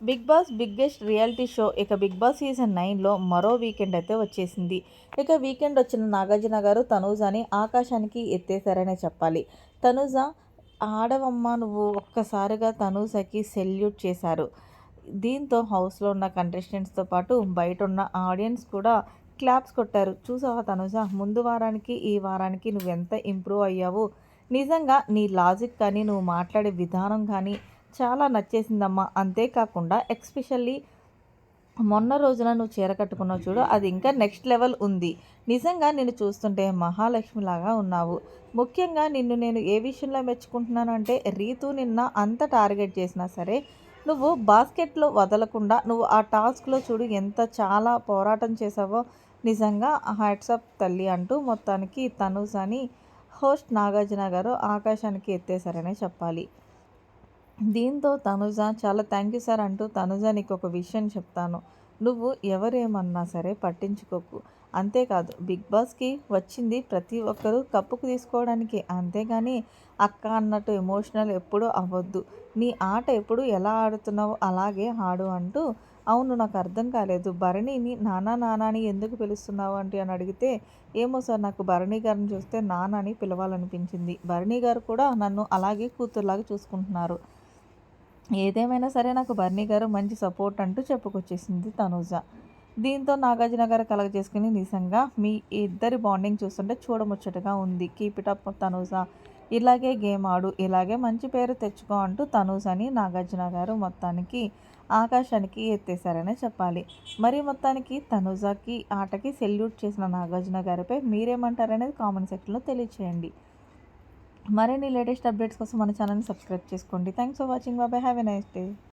Big boss biggest reality show ఇక big boss season నైన్లో మరో వీకెండ్ అయితే వచ్చేసింది. ఇక వీకెండ్ వచ్చిన నాగార్జున గారు తనూజాని ఆకాశానికి ఎత్తేసారనే చెప్పాలి. తనూజ ఆడవమ్మ నువ్వు ఒక్కసారిగా తనూజకి సెల్యూట్ చేశారు. దీంతో హౌస్లో ఉన్న కంటెస్టెంట్స్తో పాటు బయట ఉన్న ఆడియన్స్ కూడా క్లాప్స్ కొట్టారు. చూసావా తనుజ? ముందు వారానికి ఈ వారానికి నువ్వు ఎంత ఇంప్రూవ్ అయ్యావు? నిజంగా నీ లాజిక్ కానీ నువ్వు మాట్లాడే విధానం కానీ చాలా నచ్చేసిందమ్మా. అంతేకాకుండా ఎక్స్పెషల్లీ మొన్న రోజున నువ్వు చీర కట్టుకున్నావు చూడు అది ఇంకా నెక్స్ట్ లెవెల్ ఉంది. నిజంగా నేను చూస్తుంటే మహాలక్ష్మిలాగా ఉన్నావు. ముఖ్యంగా నిన్ను నేను ఏ విషయంలో మెచ్చుకుంటున్నాను అంటే రీతు నిన్న అంత టార్గెట్ చేసినా సరే నువ్వు బాస్కెట్లో వదలకుండా నువ్వు ఆ టాస్క్లో చూడు ఎంత చాలా పోరాటం చేసావో నిజంగా హ్యాట్సప్ తల్లి అంటూ మొత్తానికి తనుజని హోస్ట్ నాగార్జున గారు ఆకాశానికి ఎత్తేసారనే చెప్పాలి. దీంతో తనుజ చాలా థ్యాంక్ యూ సార్ అంటూ తనుజ నీకు ఒక విషయం చెప్తాను. నువ్వు ఎవరేమన్నా సరే పట్టించుకోకు. అంతేకాదు బిగ్ బాస్కి వచ్చింది ప్రతి ఒక్కరూ కప్పుకు తీసుకోవడానికి. అంతేగాని అక్క అన్నట్టు ఎమోషనల్ ఎప్పుడూ అవ్వద్దు. నీ ఆట ఎప్పుడు ఎలా ఆడుతున్నావో అలాగే ఆడు అంటూ అవును నాకు అర్థం కాలేదు. భరణిని నానా నానాని ఎందుకు పిలుస్తున్నావు? అంటే అని అడిగితే ఏమో సార్ నాకు భరణి గారిని చూస్తే నాన్నని పిలవాలనిపించింది. భరణి గారు కూడా నన్ను అలాగే కూతురులాగా చూసుకుంటున్నారు. ఏదేమైనా సరే నాకు బర్నీ గారు మంచి సపోర్ట్ అంటూ చెప్పుకొచ్చేసింది తనూజ. దీంతో నాగార్జున గారు కలగ చేసుకుని నిజంగా మీ ఇద్దరి బాండింగ్ చూస్తుంటే చూడముచ్చటగా ఉంది. Keep it up Tanuja. ఇలాగే గేమ్ ఆడు ఇలాగే మంచి పేరు తెచ్చుకో అంటూ తనూజని నాగార్జున గారు మొత్తానికి ఆకాశానికి ఎత్తేసారనే చెప్పాలి. మరి మొత్తానికి తనూజకి ఆటకి సెల్యూట్ చేసిన నాగార్జున గారిపై మీరేమంటారనేది కామెంట్ సెక్షన్లో తెలియచేయండి. మరిన్ని లేటెస్ట్ అప్డేట్స్ కోసం మన ఛానల్ని సబ్స్క్రైబ్ చేసుకోండి. థ్యాంక్స్ ఫర్ వాచింగ్ బాబాయ్ హ్యావ్ ఎ నైస్ డే